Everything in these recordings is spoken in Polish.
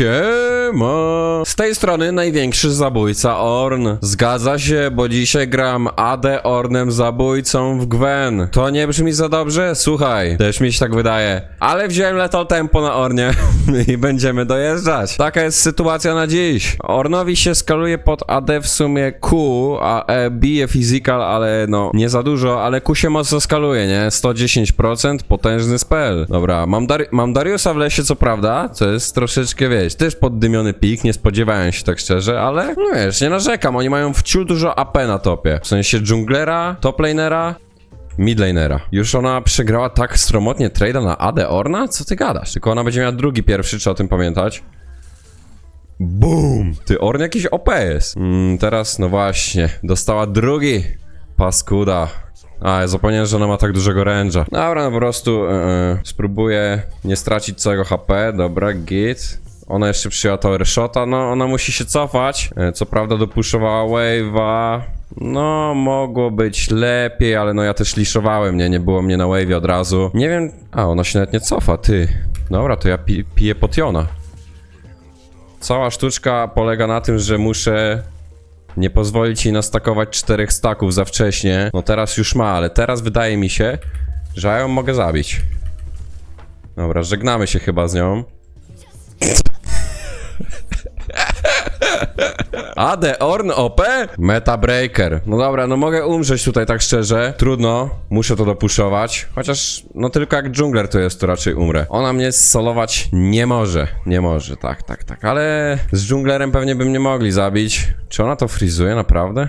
Show. Siema! Z tej strony największy zabójca Orn. Zgadza się, bo dzisiaj gram AD Ornem zabójcą w Gwen. To nie brzmi za dobrze? Słuchaj, też mi się tak wydaje. Ale wziąłem Lethal Tempo na Ornie i będziemy dojeżdżać. Taka jest sytuacja na dziś. Ornowi się skaluje pod AD w sumie Q, a E bije physical, ale no nie za dużo, ale Q się mocno skaluje, nie? 110% potężny spell. Dobra, mam, mam Dariusa w lesie, co prawda, co jest troszeczkę, wiesz, też poddymiony pik, nie spodziewałem się tak szczerze, ale no wiesz, nie narzekam, oni mają wciul dużo AP na topie. W sensie dżunglera, toplanera, midlanera. Już ona przegrała tak stromotnie trade'a na AD Orna? Co ty gadasz? Tylko ona będzie miała drugi pierwszy, trzeba o tym pamiętać. Boom! Ty, Orn jakiś OP jest. Mm, teraz, no właśnie, dostała drugi. Paskuda. A, ja zapomniałem, że ona ma tak dużego range'a. Dobra, no po prostu e, spróbuję nie stracić całego HP. Dobra, git. Ona jeszcze przyjęła Tower Shota, no ona musi się cofać. E, co prawda dopuszczowała wave'a. No, mogło być lepiej, ale no ja też liszowałem, nie? Nie było mnie na wave'ie od razu. Nie wiem... A, ona się nawet nie cofa, ty. Dobra, to ja pi piję potiona. Cała sztuczka polega na tym, że muszę nie pozwolić jej nastakować czterech staków za wcześnie. No teraz już ma, ale teraz wydaje mi się, że ja ją mogę zabić. Dobra, żegnamy się chyba z nią. AD Orn OP? Meta Breaker. No dobra, no mogę umrzeć tutaj tak szczerze. Trudno, muszę to dopuszować. Chociaż, no tylko jak dżungler to jest, to raczej umrę. Ona mnie solować nie może. Nie może, tak, tak, tak. Ale z dżunglerem pewnie bym nie mogli zabić. Czy ona to frizuje naprawdę?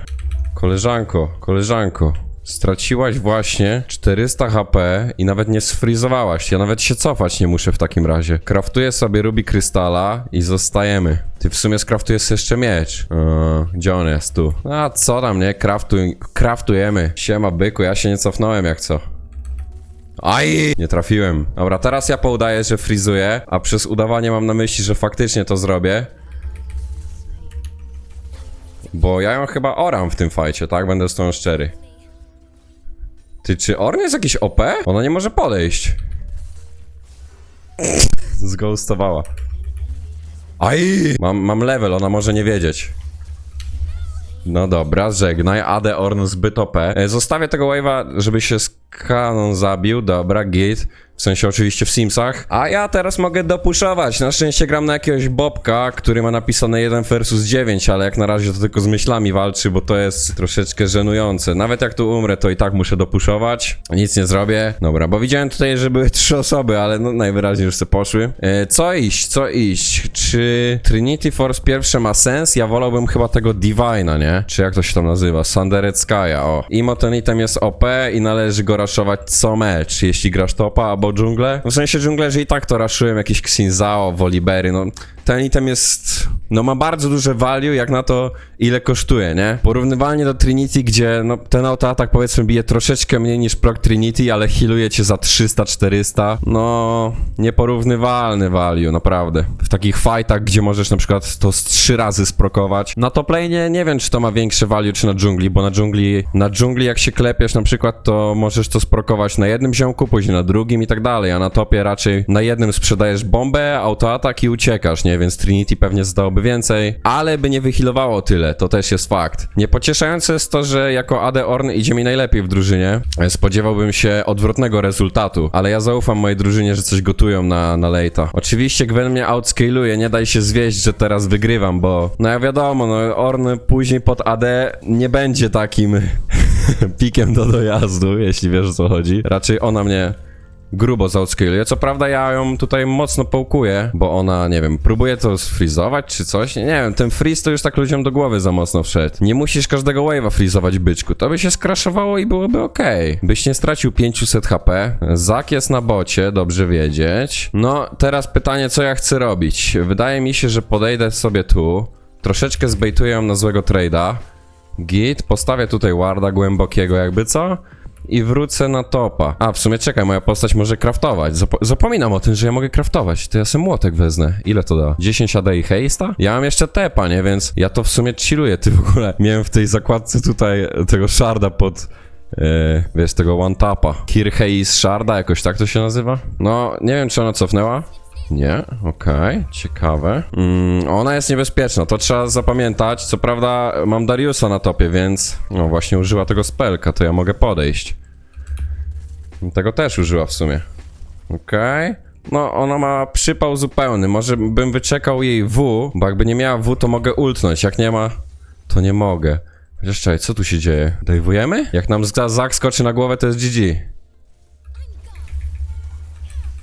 Koleżanko, koleżanko. Straciłaś właśnie 400 HP i nawet nie sfrizowałaś. Ja nawet się cofać nie muszę w takim razie. Kraftuję sobie Ruby Krystala i zostajemy. Ty w sumie skraftujesz jeszcze miecz. Eee, gdzie on jest? Tu. A co tam, nie? Kraftuj, kraftujemy. Siema byku, ja się nie cofnąłem jak co. Aj! Nie trafiłem. Dobra, teraz ja poudaję, że frizuję, a przez udawanie mam na myśli, że faktycznie to zrobię. Bo ja ją chyba oram w tym fajcie, tak? Będę z tą szczery. Ty, czy Orn jest jakiś OP? Ona nie może podejść. Zghostowała. Aj! Mam, mam level, ona może nie wiedzieć. No dobra, żegnaj. AD Orn zbyt OP. E, Zostawię tego wave'a, żeby się z kanon zabił. Dobra, git. W sensie oczywiście w Simsach. A ja teraz mogę dopuszować. Na szczęście gram na jakiegoś Bobka, który ma napisane 1 versus 9, ale jak na razie to tylko z myślami walczy, bo to jest troszeczkę żenujące. Nawet jak tu umrę, to i tak muszę dopuszować. Nic nie zrobię. Dobra, bo widziałem tutaj, że były trzy osoby, ale no najwyraźniej już se poszły. E, co iść, co iść? Czy Trinity Force pierwsze ma sens? Ja wolałbym chyba tego Divina, nie? Czy jak to się tam nazywa? Sundered o. Imo ten item jest OP i należy go raszować co mecz, jeśli grasz topa albo dżunglę. W sensie dżunglerzy i tak to raszyłem, jakieś Xinzao, Volibery, no ten item jest, no ma bardzo duże value jak na to, ile kosztuje, nie? Porównywalnie do Trinity, gdzie no ten autoatak powiedzmy bije troszeczkę mniej niż proc Trinity, ale healuje cię za 300-400, no nieporównywalny value, naprawdę. W takich fightach, gdzie możesz na przykład to z trzy razy sprokować. Na top lane nie wiem, czy to ma większe value, czy na dżungli, bo na dżungli, na dżungli jak się klepiesz na przykład, to możesz to sprokować na jednym ziomku, później na drugim i tak dalej, a na topie raczej na jednym sprzedajesz bombę, autoatak i uciekasz, nie? Więc Trinity pewnie zdałoby więcej, ale by nie wyhealowało tyle, to też jest fakt. Niepocieszające jest to, że jako AD Orn idzie mi najlepiej w drużynie. Spodziewałbym się odwrotnego rezultatu, ale ja zaufam mojej drużynie, że coś gotują na, na late'a. Oczywiście Gwen mnie outscaluje, nie daj się zwieść, że teraz wygrywam, bo no ja wiadomo, no Orn później pod AD nie będzie takim pikiem do dojazdu, jeśli wiesz o co chodzi. Raczej ona mnie grubo zaodscaluje. Co prawda ja ją tutaj mocno połkuję, bo ona, nie wiem, próbuje to sfrizować czy coś. Nie, wiem, ten freeze to już tak ludziom do głowy za mocno wszedł. Nie musisz każdego wave'a frizować, byczku. To by się skraszowało i byłoby okej. Byś nie stracił 500 HP. Zak jest na bocie, dobrze wiedzieć. No, teraz pytanie, co ja chcę robić. Wydaje mi się, że podejdę sobie tu. Troszeczkę zbejtuję ją na złego trade'a. Git, postawię tutaj warda głębokiego jakby co? I wrócę na topa. A, w sumie czekaj, moja postać może craftować. Zap zapominam o tym, że ja mogę craftować. To ja sobie młotek wezmę. Ile to da? 10 AD i hejsta? Ja mam jeszcze tepa, nie? Więc ja to w sumie chilluję. Ty w ogóle miałem w tej zakładce tutaj tego sharda pod... Yy, wiesz, tego one tapa. Kirheis Sharda, jakoś tak to się nazywa? No, nie wiem, czy ona cofnęła. Nie? Okej, ciekawe. Mm, ona jest niebezpieczna, to trzeba zapamiętać. Co prawda mam Dariusa na topie, więc... No właśnie użyła tego spelka, to ja mogę podejść. Tego też użyła w sumie. Okej. No, ona ma przypał zupełny. Może bym wyczekał jej W, bo jakby nie miała W, to mogę ultnąć. Jak nie ma, to nie mogę. Chociaż czekaj, co tu się dzieje? Dajwujemy? Jak nam Zak Zak skoczy na głowę, to jest GG.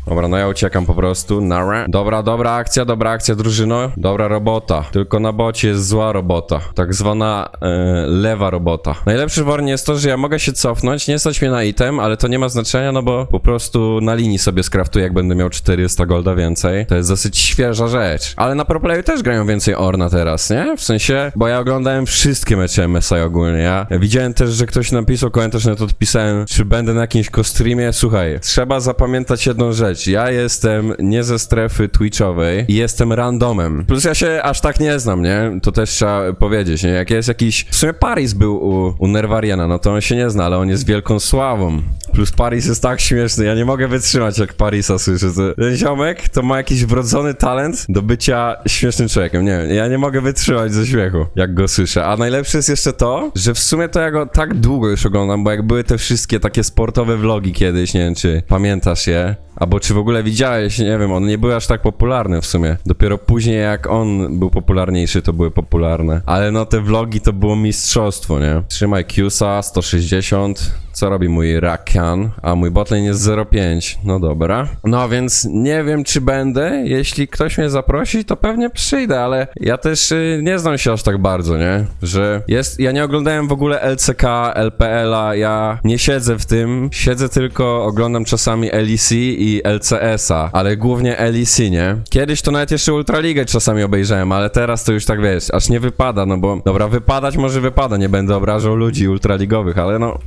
Dobra, no ja uciekam po prostu. Nara. Dobra, dobra akcja, dobra akcja, drużyno. Dobra robota. Tylko na bocie jest zła robota. Tak zwana e, lewa robota. Najlepszy w Ornie jest to, że ja mogę się cofnąć, nie stać mnie na item, ale to nie ma znaczenia, no bo po prostu na linii sobie skraftuję, jak będę miał 400 golda więcej. To jest dosyć świeża rzecz. Ale na ProPlayu też grają więcej Orna teraz, nie? W sensie, bo ja oglądałem wszystkie mecze MSI ogólnie. Ja widziałem też, że ktoś napisał komentarz, na to odpisałem, czy będę na jakimś kostreamie. Słuchaj, trzeba zapamiętać jedną rzecz. Ja jestem nie ze strefy twitchowej i jestem randomem. Plus ja się aż tak nie znam, nie? To też trzeba powiedzieć, nie? Jak jest jakiś... W sumie Paris był u, u Nerwariana, no to on się nie zna, ale on jest wielką sławą. Plus Paris jest tak śmieszny, ja nie mogę wytrzymać jak Parisa słyszę. Ten ziomek to ma jakiś wrodzony talent do bycia śmiesznym człowiekiem. Nie wiem, ja nie mogę wytrzymać ze śmiechu, jak go słyszę. A najlepsze jest jeszcze to, że w sumie to ja go tak długo już oglądam, bo jak były te wszystkie takie sportowe vlogi kiedyś, nie wiem czy pamiętasz je, Albo czy w ogóle widziałeś, nie wiem, one nie były aż tak popularne w sumie. Dopiero później jak on był popularniejszy, to były popularne. Ale no te vlogi to było mistrzostwo, nie? Trzymaj Qsa 160. Co robi mój Rakan? A mój botlane jest 0,5. No dobra. No więc nie wiem czy będę. Jeśli ktoś mnie zaprosi, to pewnie przyjdę, ale ja też y, nie znam się aż tak bardzo, nie? Że jest. Ja nie oglądałem w ogóle LCK, LPL-a, ja nie siedzę w tym. Siedzę tylko, oglądam czasami LEC i LCS-a, ale głównie LEC, nie? Kiedyś to nawet jeszcze Ultraligę czasami obejrzałem, ale teraz to już tak wiesz, aż nie wypada, no bo dobra, wypadać może wypada, nie będę obrażał ludzi ultraligowych, ale no.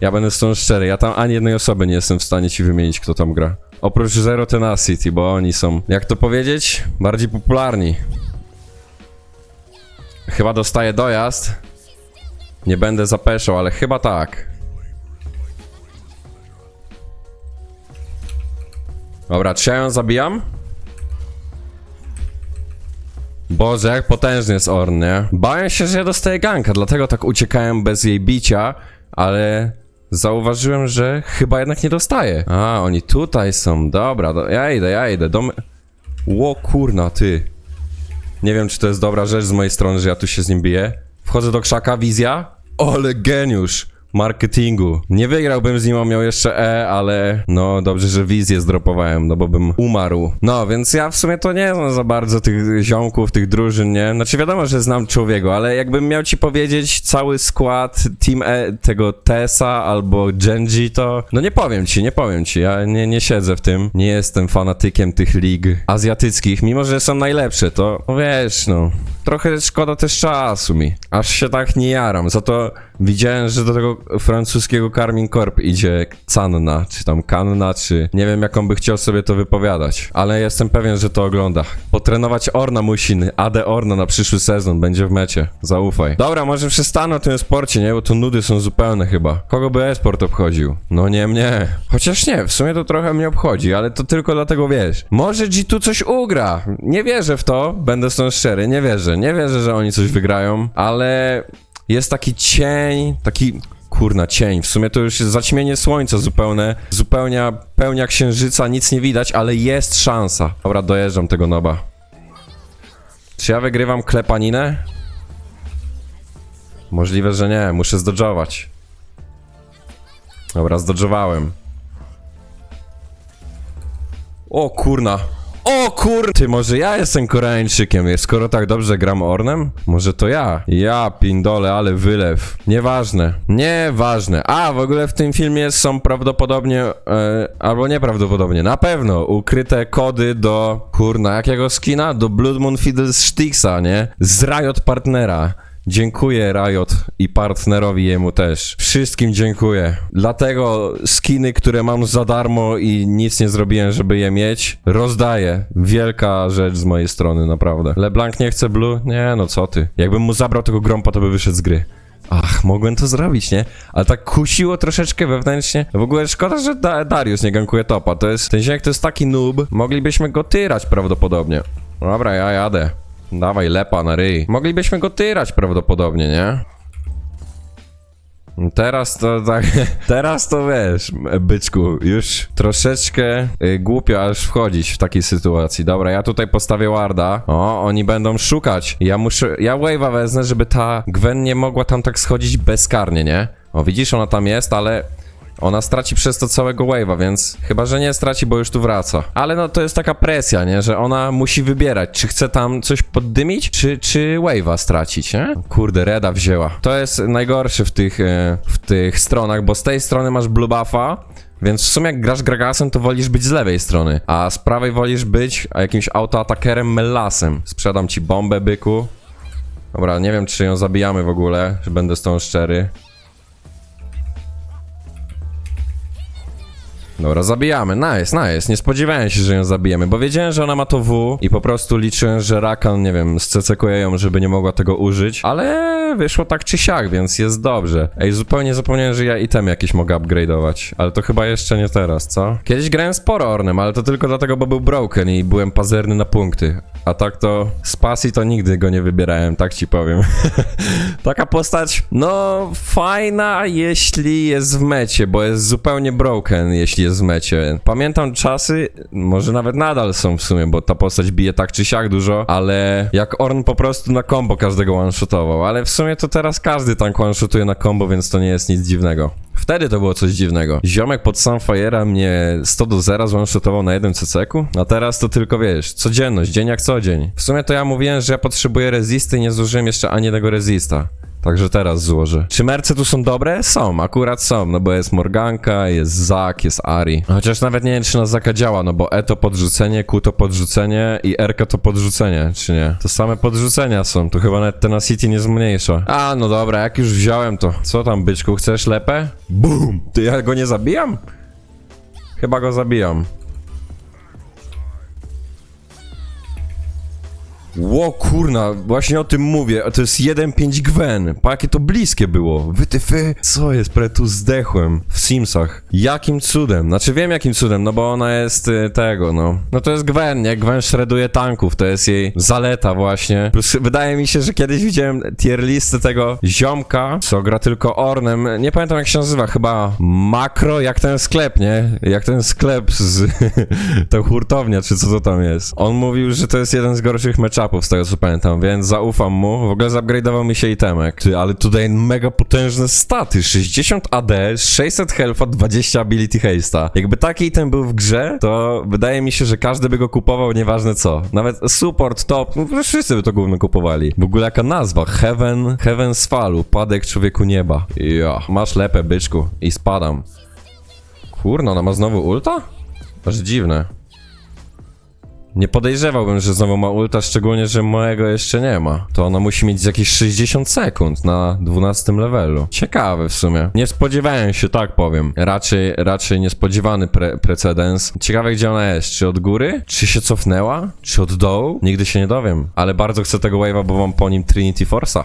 Ja będę z tą szczery, ja tam ani jednej osoby nie jestem w stanie ci wymienić, kto tam gra. Oprócz Zero Tenacity, bo oni są, jak to powiedzieć, bardziej popularni. Chyba dostaję dojazd. Nie będę zapeszał, ale chyba tak. Dobra, czy ja ją zabijam? Boże, jak potężny jest Orn, nie? Bałem się, że ja dostaję ganka, dlatego tak uciekałem bez jej bicia, ale zauważyłem, że chyba jednak nie dostaję. A, oni tutaj są, dobra, do, ja idę, ja idę, do... me- Ło kurna, ty. Nie wiem, czy to jest dobra rzecz z mojej strony, że ja tu się z nim biję. Wchodzę do krzaka, wizja. Ole geniusz marketingu. Nie wygrałbym z nim, on miał jeszcze E, ale no dobrze, że wizję zdropowałem, no bo bym umarł. No, więc ja w sumie to nie znam za bardzo tych ziomków, tych drużyn, nie? Znaczy wiadomo, że znam człowieka, ale jakbym miał ci powiedzieć cały skład Team E tego Tessa albo Genji, to no nie powiem ci, nie powiem ci. Ja nie, nie siedzę w tym. Nie jestem fanatykiem tych lig azjatyckich, mimo że są najlepsze, to no wiesz, no. Trochę szkoda też czasu mi. Aż się tak nie jaram. Za to widziałem, że do tego francuskiego Carmine Corp idzie Canna, czy tam Kanna, czy nie wiem jaką by chciał sobie to wypowiadać. Ale jestem pewien, że to ogląda. Potrenować Orna Musin, AD Orna na przyszły sezon, będzie w mecie. Zaufaj. Dobra, może przestanę o tym sporcie, nie? Bo to nudy są zupełne chyba. Kogo by e-sport obchodził? No nie mnie. Chociaż nie, w sumie to trochę mnie obchodzi, ale to tylko dlatego wiesz. Może G tu coś ugra. Nie wierzę w to, będę z tą szczery, nie wierzę. Nie wierzę, że oni coś wygrają, ale jest taki cień, taki kurna cień. W sumie to już jest zaćmienie słońca zupełne, zupełnia pełnia księżyca, nic nie widać, ale jest szansa. Dobra, dojeżdżam tego noba. Czy ja wygrywam klepaninę? Możliwe, że nie, muszę zdodżować. Dobra, zdodżowałem. O kurna. O kur... Ty, może ja jestem Koreańczykiem, skoro tak dobrze gram Ornem? Może to ja? Ja pindole, ale wylew. Nieważne. Nieważne. A, w ogóle w tym filmie są prawdopodobnie, e, albo nieprawdopodobnie, na pewno ukryte kody do, kurna, jakiego skina? Do Blood Moon Fiddlesticksa, nie? Z Riot Partnera. Dziękuję Riot i partnerowi jemu też. Wszystkim dziękuję. Dlatego skiny, które mam za darmo i nic nie zrobiłem, żeby je mieć, rozdaję. Wielka rzecz z mojej strony, naprawdę. LeBlanc nie chce blue? Nie, no co ty. Jakbym mu zabrał tego grompa, to by wyszedł z gry. Ach, mogłem to zrobić, nie? Ale tak kusiło troszeczkę wewnętrznie. W ogóle szkoda, że da Darius nie gankuje topa. To jest, ten ziek to jest taki noob. Moglibyśmy go tyrać prawdopodobnie. Dobra, ja jadę. Dawaj, lepa na ryj. Moglibyśmy go tyrać prawdopodobnie, nie? Teraz to tak, teraz to wiesz, byczku, już troszeczkę y, głupio aż wchodzić w takiej sytuacji. Dobra, ja tutaj postawię warda. O, oni będą szukać. Ja muszę, ja wave'a wezmę, żeby ta Gwen nie mogła tam tak schodzić bezkarnie, nie? O, widzisz, ona tam jest, ale ona straci przez to całego wave'a, więc chyba, że nie straci, bo już tu wraca. Ale no to jest taka presja, nie? Że ona musi wybierać, czy chce tam coś poddymić, czy, czy wave'a stracić, nie? Kurde, Reda wzięła. To jest najgorsze w tych, e, w tych stronach, bo z tej strony masz blue buffa, więc w sumie jak grasz Gragasem, to wolisz być z lewej strony, a z prawej wolisz być jakimś autoatakerem Mellasem. Sprzedam ci bombę, byku. Dobra, nie wiem, czy ją zabijamy w ogóle, że będę z tą szczery. Dobra, zabijamy. Nice, nice. Nie spodziewałem się, że ją zabijemy, bo wiedziałem, że ona ma to W i po prostu liczyłem, że Rakan, nie wiem, scekuje ją, żeby nie mogła tego użyć, ale wyszło tak czy siak, więc jest dobrze. Ej, zupełnie zapomniałem, że ja item jakieś mogę upgrade'ować, ale to chyba jeszcze nie teraz, co? Kiedyś grałem sporo Ornem, ale to tylko dlatego, bo był broken i byłem pazerny na punkty. A tak to z pasji to nigdy go nie wybierałem, tak ci powiem. Taka postać, no fajna, jeśli jest w mecie, bo jest zupełnie broken, jeśli jest w mecie. Pamiętam czasy, może nawet nadal są w sumie, bo ta postać bije tak czy siak dużo, ale jak Orn po prostu na combo każdego one-shotował, ale w sumie to teraz każdy tank one-shotuje na combo, więc to nie jest nic dziwnego. Wtedy to było coś dziwnego. Ziomek pod Sunfire'a mnie 100 do 0 zone-shotował na jednym CC-ku, a teraz to tylko wiesz, codzienność, dzień jak co dzień. W sumie to ja mówiłem, że ja potrzebuję rezisty i nie zużyłem jeszcze ani jednego rezista. Także teraz złożę. Czy merce tu są dobre? Są, akurat są, no bo jest Morganka, jest Zak, jest Ari. Chociaż nawet nie wiem, czy na Zaka działa, no bo E to podrzucenie, Q to podrzucenie i R to podrzucenie, czy nie? To same podrzucenia są, to chyba nawet tenacity nie zmniejsza. A, no dobra, jak już wziąłem to. Co tam, byczku, chcesz lepę? Bum! Ty ja go nie zabijam? Chyba go zabijam. Ło kurna, właśnie o tym mówię, to jest 1.5 Gwen, pa jakie to bliskie było, wytyfy, co jest, prawie tu zdechłem. W Simsach, jakim cudem, znaczy wiem jakim cudem, no bo ona jest y, tego, no, no to jest Gwen, nie, Gwen shreduje tanków, to jest jej zaleta właśnie, plus wydaje mi się, że kiedyś widziałem tier listy tego ziomka, co gra tylko Ornem, nie pamiętam jak się nazywa, chyba Makro, jak ten sklep, nie, jak ten sklep z tą hurtownia, czy co to tam jest, on mówił, że to jest jeden z gorszych matchupów, z tego co pamiętam, więc zaufam mu. W ogóle zupgrade'ował mi się itemek. Ty, ale tutaj mega potężne staty. 60 AD, 600 health'a, 20 ability haste'a. Jakby taki item był w grze, to wydaje mi się, że każdy by go kupował, nieważne co. Nawet support, top, no wszyscy by to gówno kupowali. W ogóle jaka nazwa? Heaven, Heaven z falu, padek człowieku nieba. Ja, masz lepę, byczku. I spadam. Kurno, ona ma znowu ulta? Aż dziwne. Nie podejrzewałbym, że znowu ma ulta, szczególnie, że mojego jeszcze nie ma. To ona musi mieć jakieś 60 sekund na 12 levelu. Ciekawe w sumie. Nie spodziewałem się, tak powiem. Raczej, raczej niespodziewany pre precedens. Ciekawe, gdzie ona jest. Czy od góry? Czy się cofnęła? Czy od dołu? Nigdy się nie dowiem. Ale bardzo chcę tego wave'a, bo mam po nim Trinity Force'a.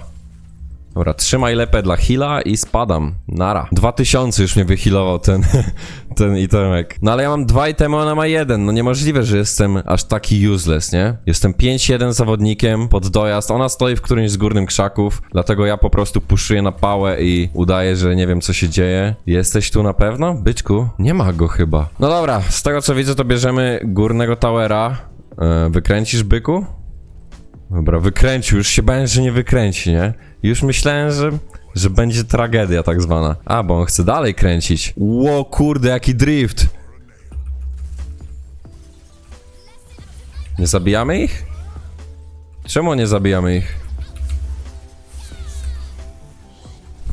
Dobra, trzymaj lepę dla heala i spadam. Nara. 2000 już mnie wyhealował ten, ten itemek. No ale ja mam dwa itemy, ona ma jeden. No niemożliwe, że jestem aż taki useless, nie? Jestem 5-1 zawodnikiem pod dojazd. Ona stoi w którymś z górnym krzaków, dlatego ja po prostu puszuję na pałę i udaję, że nie wiem co się dzieje. Jesteś tu na pewno? Byczku? Nie ma go chyba. No dobra, z tego co widzę to bierzemy górnego towera. E, wykręcisz byku? Dobra, wykręcił, już się bałem, że nie wykręci, nie? Już myślałem, że, że będzie tragedia tak zwana. A, bo on chce dalej kręcić. Ło, kurde, jaki drift. Nie zabijamy ich? Czemu nie zabijamy ich?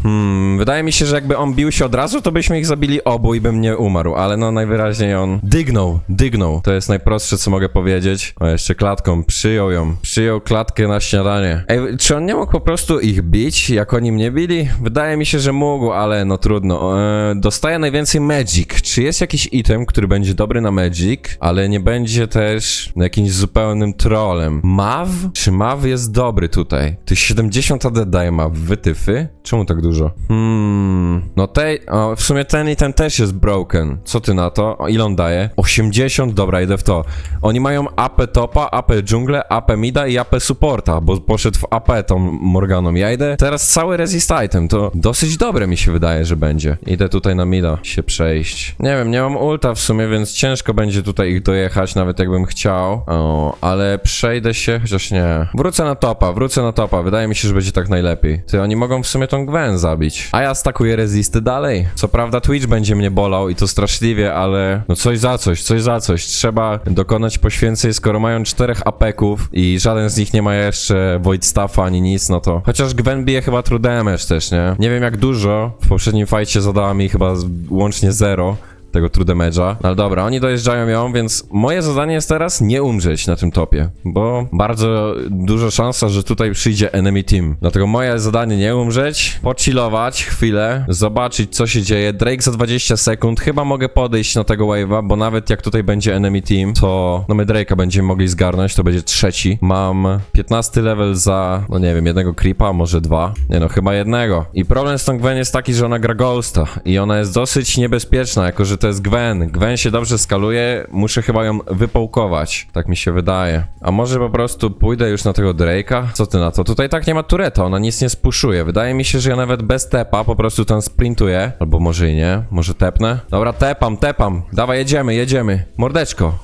Hmm, wydaje mi się, że jakby on bił się od razu, to byśmy ich zabili obu i bym nie umarł, ale no najwyraźniej on dygnął, dygnął. To jest najprostsze, co mogę powiedzieć. O, jeszcze klatką, przyjął ją, przyjął klatkę na śniadanie. Ej, czy on nie mógł po prostu ich bić, jak oni mnie bili? Wydaje mi się, że mógł, ale no trudno. E, najwięcej magic. Czy jest jakiś item, który będzie dobry na magic, ale nie będzie też jakimś zupełnym trollem? Mav? Czy Mav jest dobry tutaj? Ty 70 AD daje Mav, wytyfy? Czemu tak dużo? Hmm, no tej, o, w sumie ten i ten też jest broken. Co ty na to? O, ile on daje? 80? Dobra, idę w to. Oni mają AP topa, AP dżunglę, AP mida i AP supporta, bo poszedł w AP tą Morganą. Ja idę teraz cały resist item, to dosyć dobre mi się wydaje, że będzie. Idę tutaj na mida się przejść. Nie wiem, nie mam ulta w sumie, więc ciężko będzie tutaj ich dojechać, nawet jakbym chciał. O, ale przejdę się, chociaż nie. Wrócę na topa, wrócę na topa. Wydaje mi się, że będzie tak najlepiej. Ty, oni mogą w sumie tą Gwen zabić. A ja stakuję rezisty dalej. Co prawda Twitch będzie mnie bolał i to straszliwie, ale no coś za coś, coś za coś. Trzeba dokonać poświęceń, skoro mają czterech apeków i żaden z nich nie ma jeszcze Void Staffa ani nic, no to... Chociaż Gwen bije chyba true damage też, nie? Nie wiem jak dużo. W poprzednim fajcie zadała mi chyba łącznie zero tego true damage'a. Ale dobra, oni dojeżdżają ją, więc moje zadanie jest teraz nie umrzeć na tym topie, bo bardzo duża szansa, że tutaj przyjdzie enemy team. Dlatego moje zadanie nie umrzeć, pochillować chwilę, zobaczyć co się dzieje. Drake za 20 sekund, chyba mogę podejść na tego wave'a, bo nawet jak tutaj będzie enemy team, to no my Drake'a będziemy mogli zgarnąć, to będzie trzeci. Mam 15 level za, no nie wiem, jednego creepa, może dwa. Nie no, chyba jednego. I problem z tą Gwen jest taki, że ona gra Ghosta i ona jest dosyć niebezpieczna, jako że to jest Gwen. Gwen się dobrze skaluje, muszę chyba ją wypołkować. Tak mi się wydaje. A może po prostu pójdę już na tego Drake'a? Co ty na to? Tutaj tak nie ma tureta, ona nic nie spuszuje. Wydaje mi się, że ja nawet bez tepa po prostu tam sprintuję. Albo może i nie, może tepnę. Dobra, tepam, tepam. Dawaj, jedziemy, jedziemy. Mordeczko.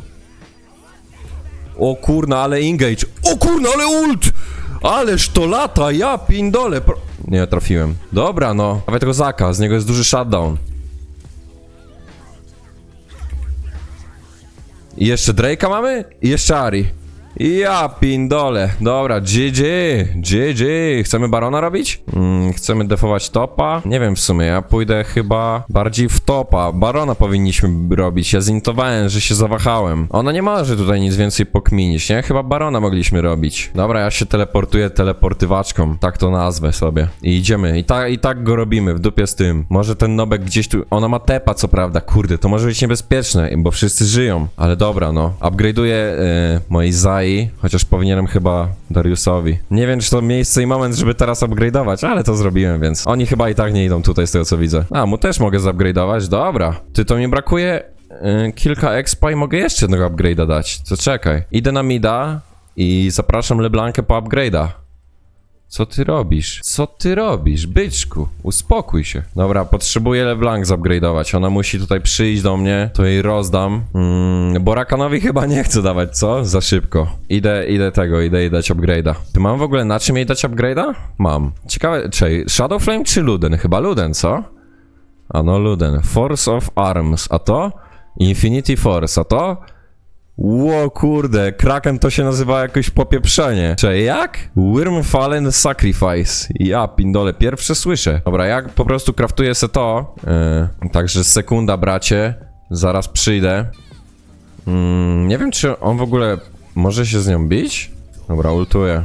O kurna, ale engage. O kurna, ale ult! Ależ to lata, ja pindole. Pro... Nie trafiłem. Dobra, no. Dawaj tego Zaka, z niego jest duży shutdown. Jeszcze Drake'a mamy? I jeszcze Ari. Ja pindole. Dobra, GG, GG. Chcemy Barona robić? Mm, chcemy defować topa? Nie wiem w sumie, ja pójdę chyba bardziej w topa. Barona powinniśmy robić. Ja zintowałem, że się zawahałem. Ona nie może tutaj nic więcej pokminić, nie? Chyba Barona mogliśmy robić. Dobra, ja się teleportuję teleportywaczką. Tak to nazwę sobie. I idziemy. I, ta, I tak go robimy, w dupie z tym. Może ten nobek gdzieś tu... Ona ma tepa, co prawda. Kurde, to może być niebezpieczne, bo wszyscy żyją. Ale dobra, no. Upgrade'uję e, mojej Chociaż powinienem chyba Dariusowi. Nie wiem, czy to miejsce i moment, żeby teraz upgrade'ować, ale to zrobiłem, więc oni chyba i tak nie idą tutaj z tego, co widzę. A, mu też mogę zupgrade'ować? Dobra. Ty, to mi brakuje e, kilka expa i mogę jeszcze jednego upgrade'a dać. To czekaj. Idę na mida i zapraszam LeBlankę po upgrade'a. Co ty robisz? Co ty robisz, byczku? Uspokój się. Dobra, potrzebuję LeBlanc zupgrade'ować. Ona musi tutaj przyjść do mnie, to jej rozdam. Mm, bo Rakanowi chyba nie chcę dawać, co? Za szybko. Idę, idę tego, idę jej dać upgrade'a. Ty mam w ogóle na czym jej dać upgrade'a? Mam. Ciekawe, czy Shadow Flame czy Luden? Chyba Luden, co? A no Luden. Force of Arms, a to? Infinity Force, a to? Ło kurde, Kraken to się nazywa jakoś popieprzenie. Czy jak? Wyrmfallen Sacrifice. Ja pindole, pierwsze słyszę. Dobra, ja po prostu kraftuję se to. Yy, także sekunda, bracie. Zaraz przyjdę. Mm, nie wiem, czy on w ogóle może się z nią bić? Dobra, ultuję.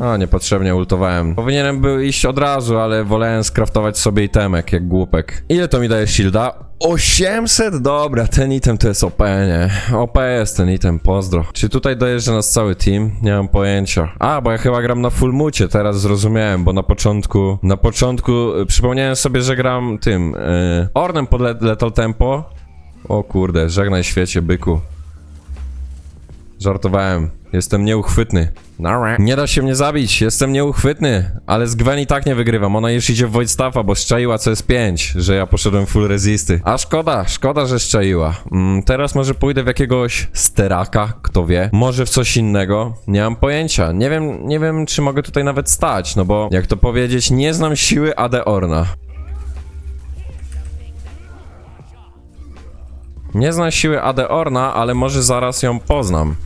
A, niepotrzebnie ultowałem. Powinienem był iść od razu, ale wolałem skraftować sobie itemek, jak głupek. Ile to mi daje shielda? 800? Dobra, ten item to jest OP, nie? OP jest ten item, pozdro. Czy tutaj dojeżdża nas cały team? Nie mam pojęcia. A, bo ja chyba gram na full mucie, teraz zrozumiałem, bo na początku, na początku y, przypomniałem sobie, że gram tym, yy, Ornem pod le- Lethal Tempo. O kurde, żegnaj świecie, byku. Żartowałem. Jestem nieuchwytny. Nie da się mnie zabić, jestem nieuchwytny. Ale z Gwen i tak nie wygrywam. Ona już idzie w Void Staffa, bo szczaiła co jest 5, że ja poszedłem full resisty. A szkoda, szkoda, że szczaiła. Mm, teraz może pójdę w jakiegoś steraka, kto wie. Może w coś innego. Nie mam pojęcia. Nie wiem, nie wiem, czy mogę tutaj nawet stać, no bo jak to powiedzieć, nie znam siły AD Orna. Nie znam siły AD Orna, ale może zaraz ją poznam.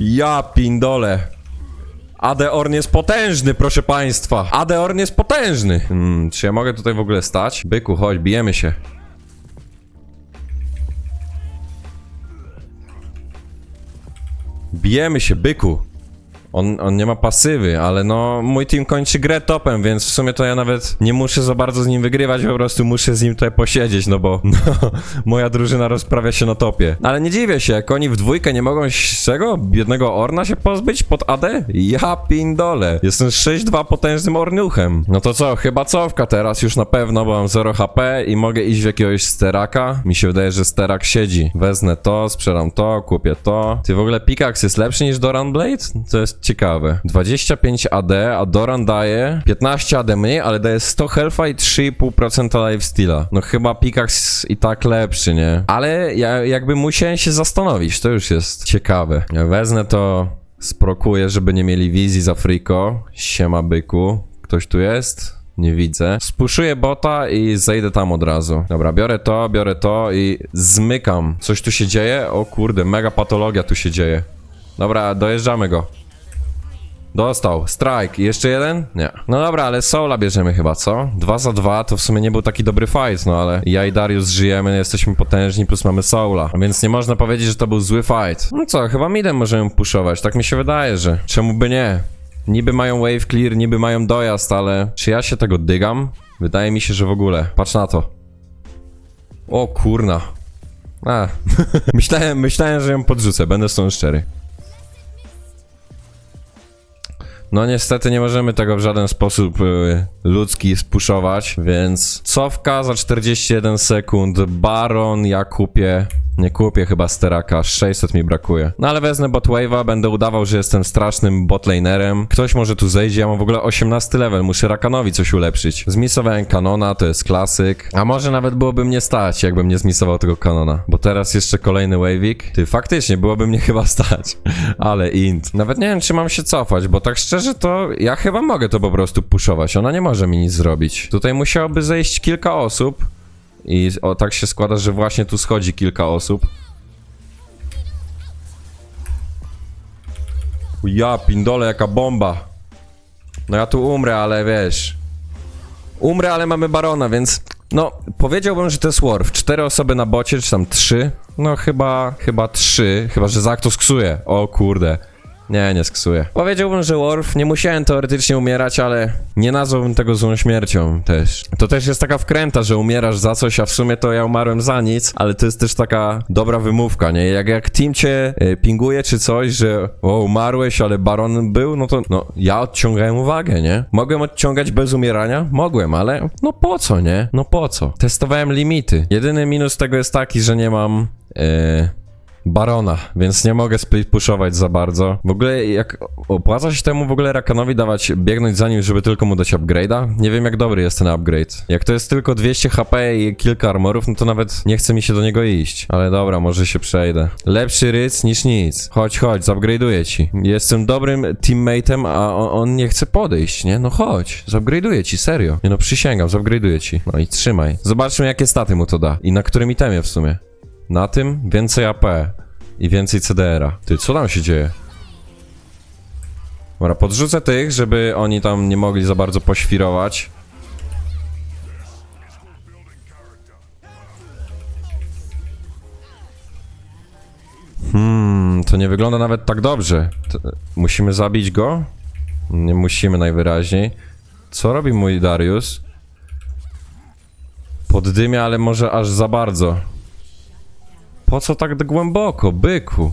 Ja pindole. Adeorn jest potężny, proszę państwa. Adeorn jest potężny. Hmm, czy ja mogę tutaj w ogóle stać? Byku, chodź, bijemy się. Bijemy się, byku. On, on nie ma pasywy, ale no mój team kończy grę topem, więc w sumie to ja nawet nie muszę za bardzo z nim wygrywać, po prostu muszę z nim tutaj posiedzieć, no bo no, moja drużyna rozprawia się na topie. Ale nie dziwię się, jak oni w dwójkę nie mogą z czego? Biednego Orna się pozbyć pod AD? Ja pindole. Jestem 6-2 potężnym Orniuchem. No to co, chyba cofka teraz już na pewno, bo mam 0 HP i mogę iść w jakiegoś steraka. Mi się wydaje, że sterak siedzi. Wezmę to, sprzedam to, kupię to. Ty w ogóle Pickaxe jest lepszy niż Doran Blade? To jest ciekawe. 25 AD, a Doran daje 15 AD mniej, ale daje 100 health'a i 3,5% lifesteala. No chyba Pickaxe i tak lepszy, nie? Ale ja jakby musiałem się zastanowić, to już jest ciekawe. Ja wezmę to, sprokuję, żeby nie mieli wizji za friko. Siema byku. Ktoś tu jest? Nie widzę. Spuszuję bota i zejdę tam od razu. Dobra, biorę to, biorę to i zmykam. Coś tu się dzieje? O kurde, mega patologia tu się dzieje. Dobra, dojeżdżamy go. Dostał. Strike. Jeszcze jeden? Nie. No dobra, ale Soula bierzemy chyba, co? Dwa za dwa to w sumie nie był taki dobry fight, no ale ja i Darius żyjemy, jesteśmy potężni, plus mamy Soula. Więc nie można powiedzieć, że to był zły fight. No co, chyba midem możemy puszować. Tak mi się wydaje, że czemu by nie? Niby mają wave clear, niby mają dojazd, ale czy ja się tego dygam? Wydaje mi się, że w ogóle. Patrz na to. O kurna. A, myślałem, myślałem, że ją podrzucę, będę z tą szczery. No niestety nie możemy tego w żaden sposób y, ludzki spuszować, więc cofka za 41 sekund, Baron ja kupię, nie kupię chyba steraka, 600 mi brakuje. No ale wezmę botwave'a, będę udawał, że jestem strasznym botlanerem. Ktoś może tu zejdzie, ja mam w ogóle 18 level, muszę Rakanowi coś ulepszyć. Zmisowałem kanona, to jest klasyk, a może nawet byłoby mnie stać, jakbym nie zmisował tego kanona, bo teraz jeszcze kolejny wavik. Ty, faktycznie, byłoby mnie chyba stać, ale int. Nawet nie wiem, czy mam się cofać, bo tak szczerze to ja chyba mogę to po prostu puszować, ona nie może mi nic zrobić. Tutaj musiałoby zejść kilka osób i o, tak się składa, że właśnie tu schodzi kilka osób. Ja pindole, jaka bomba. No ja tu umrę, ale wiesz... Umrę, ale mamy barona, więc... No, powiedziałbym, że to jest Worf. Cztery osoby na bocie, czy tam trzy? No chyba, chyba trzy, chyba, że Zak to sksuje. O kurde. Nie, nie sksuję. Powiedziałbym, że Worf, nie musiałem teoretycznie umierać, ale nie nazwałbym tego złą śmiercią też. To też jest taka wkręta, że umierasz za coś, a w sumie to ja umarłem za nic, ale to jest też taka dobra wymówka, nie? Jak, jak team cię y, pinguje czy coś, że o, umarłeś, ale Baron był, no to no, ja odciągałem uwagę, nie? Mogłem odciągać bez umierania? Mogłem, ale no po co, nie? No po co? Testowałem limity. Jedyny minus tego jest taki, że nie mam... Yy, Barona, więc nie mogę split pushować za bardzo. W ogóle jak opłaca się temu w ogóle Rakanowi dawać, biegnąć za nim, żeby tylko mu dać upgrade'a? Nie wiem jak dobry jest ten upgrade. Jak to jest tylko 200 HP i kilka armorów, no to nawet nie chce mi się do niego iść. Ale dobra, może się przejdę. Lepszy ryc niż nic. Chodź, chodź, zupgrade'uję ci. Jestem dobrym teammate'em, a on, on nie chce podejść, nie? No chodź, zupgrade'uję ci, serio. Nie no, przysięgam, zupgrade'uję ci. No i trzymaj. Zobaczmy jakie staty mu to da. I na którym itemie w sumie. Na tym więcej AP i więcej CDR-a. Ty, co tam się dzieje? Dobra, podrzucę tych, żeby oni tam nie mogli za bardzo poświrować. Hmm, to nie wygląda nawet tak dobrze. Musimy zabić go? Nie musimy najwyraźniej. Co robi mój Darius? Poddymia, ale może aż za bardzo. Po co tak głęboko, byku?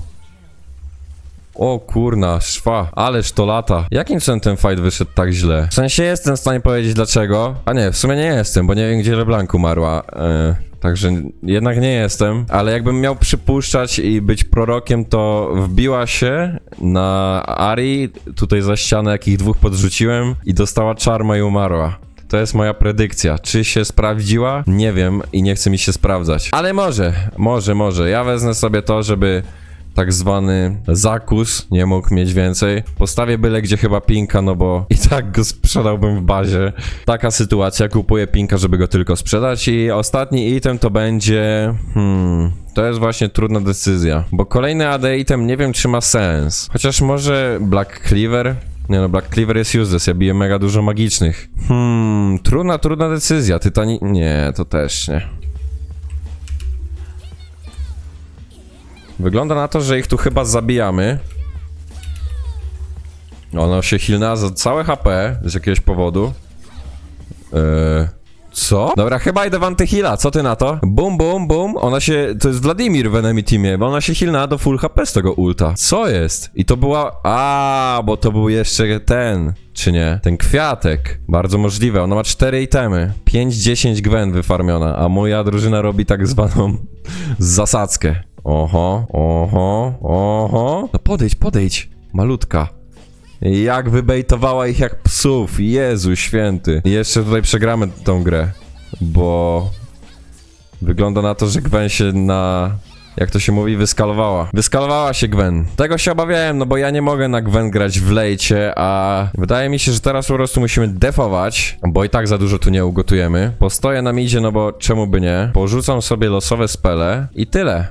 O kurna, szwa, ależ to lata. Jakim cudem ten fight wyszedł tak źle? W sensie jestem w stanie powiedzieć dlaczego. A nie, w sumie nie jestem, bo nie wiem gdzie LeBlanc umarła. E, także jednak nie jestem. Ale jakbym miał przypuszczać i być prorokiem, to wbiła się na Ari, tutaj za ścianę jakich dwóch podrzuciłem i dostała czarma i umarła. To jest moja predykcja. Czy się sprawdziła? Nie wiem i nie chce mi się sprawdzać. Ale może, może, może. Ja wezmę sobie to, żeby tak zwany zakus, nie mógł mieć więcej. Postawię byle gdzie chyba pinka, no bo i tak go sprzedałbym w bazie. Taka sytuacja, kupuję pinka, żeby go tylko sprzedać i ostatni item to będzie... Hmm... To jest właśnie trudna decyzja, bo kolejny AD item nie wiem czy ma sens. Chociaż może Black Cleaver? Nie no, Black Cleaver jest useless, ja biję mega dużo magicznych. Hmm, trudna, trudna decyzja. Tytani... Nie, to też nie. Wygląda na to, że ich tu chyba zabijamy. Ono się hilna za całe HP z jakiegoś powodu. Eee, co? Dobra, chyba idę w antyhila, co ty na to? Bum, bum, bum, ona się, to jest Wladimir w enemy teamie, bo ona się hilna do full HP z tego ulta. Co jest? I to była, a, bo to był jeszcze ten, czy nie? Ten kwiatek. Bardzo możliwe, ona ma 4 itemy. 5-10 Gwen wyfarmiona, a moja drużyna robi tak zwaną zasadzkę. Oho, oho, oho. No podejdź, podejdź, malutka. Jak wybejtowała ich jak psów, Jezu święty. Jeszcze tutaj przegramy tą grę, bo wygląda na to, że Gwen się na... Jak to się mówi, wyskalowała. Wyskalowała się Gwen. Tego się obawiałem, no bo ja nie mogę na Gwen grać w lejcie, a wydaje mi się, że teraz po prostu musimy defować, bo i tak za dużo tu nie ugotujemy. Postoję na midzie, no bo czemu by nie? Porzucam sobie losowe spele i tyle.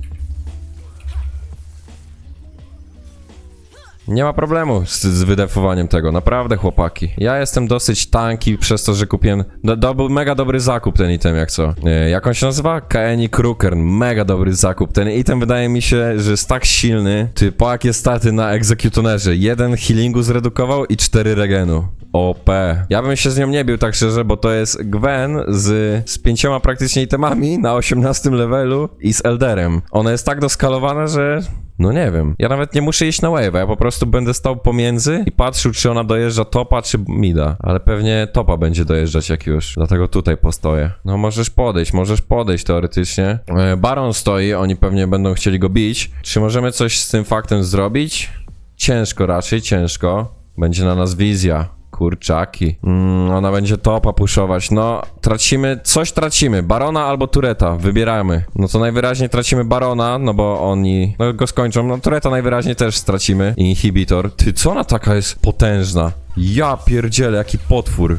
Nie ma problemu z, z wydefowaniem tego, naprawdę chłopaki. Ja jestem dosyć tanki przez to, że kupiłem. Do, do, mega dobry zakup ten item, jak co. E, jak on się nazywa? Kaeni Krukern. Mega dobry zakup. Ten item wydaje mi się, że jest tak silny. Ty, po jakie staty na egzekutonerze? Jeden healingu zredukował i cztery regenu. OP. Ja bym się z nią nie bił tak szczerze, bo to jest Gwen z, z pięcioma praktycznie itemami na 18 levelu i z Elderem. Ona jest tak doskalowana, że no nie wiem. Ja nawet nie muszę iść na wave, ja po prostu będę stał pomiędzy i patrzył, czy ona dojeżdża topa, czy mida. Ale pewnie topa będzie dojeżdżać jak już. Dlatego tutaj postoję. No możesz podejść, możesz podejść teoretycznie. E, Baron stoi, oni pewnie będą chcieli go bić. Czy możemy coś z tym faktem zrobić? Ciężko raczej, ciężko. Będzie na nas wizja. Kurczaki. Mm, ona będzie topa puszować. No, tracimy, coś tracimy. Barona albo Tureta, wybieramy. No to najwyraźniej tracimy Barona, no bo oni no, go skończą. No Tureta najwyraźniej też stracimy. Inhibitor. Ty, co ona taka jest potężna? Ja pierdzielę, jaki potwór.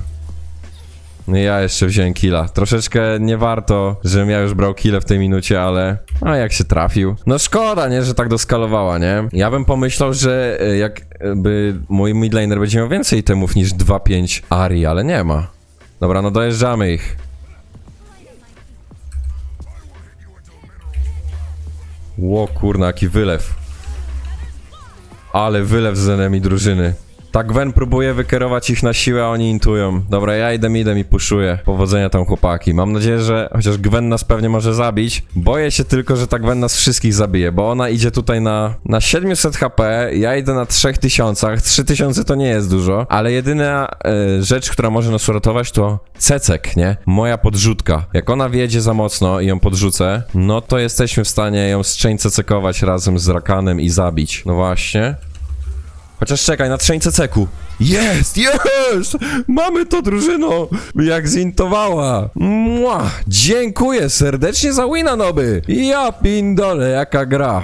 Ja jeszcze wziąłem killa. Troszeczkę nie warto, żebym ja już brał killa w tej minucie, ale... A jak się trafił. No szkoda, nie, że tak doskalowała, nie? Ja bym pomyślał, że e, jakby mój midlaner będzie miał więcej temów niż 2-5 Ari, ale nie ma. Dobra, no dojeżdżamy ich. Ło kurna, jaki wylew. Ale wylew z enemy drużyny. Tak Gwen próbuje wykierować ich na siłę, a oni intują. Dobra, ja idę, idę i puszuję. Powodzenia tam chłopaki. Mam nadzieję, że chociaż Gwen nas pewnie może zabić. Boję się tylko, że tak Gwen nas wszystkich zabije, bo ona idzie tutaj na, na 700 HP, ja idę na 3000. 3000 to nie jest dużo, ale jedyna e, rzecz, która może nas uratować to cecek, nie? Moja podrzutka. Jak ona wjedzie za mocno i ją podrzucę, no to jesteśmy w stanie ją strzeń cecekować razem z Rakanem i zabić. No właśnie. Chociaż czekaj, na trzeń ceku. Jest, jest! Mamy to drużyno! Jak zintowała! Mua! Dziękuję serdecznie za wina, noby! Ja pindole, jaka gra!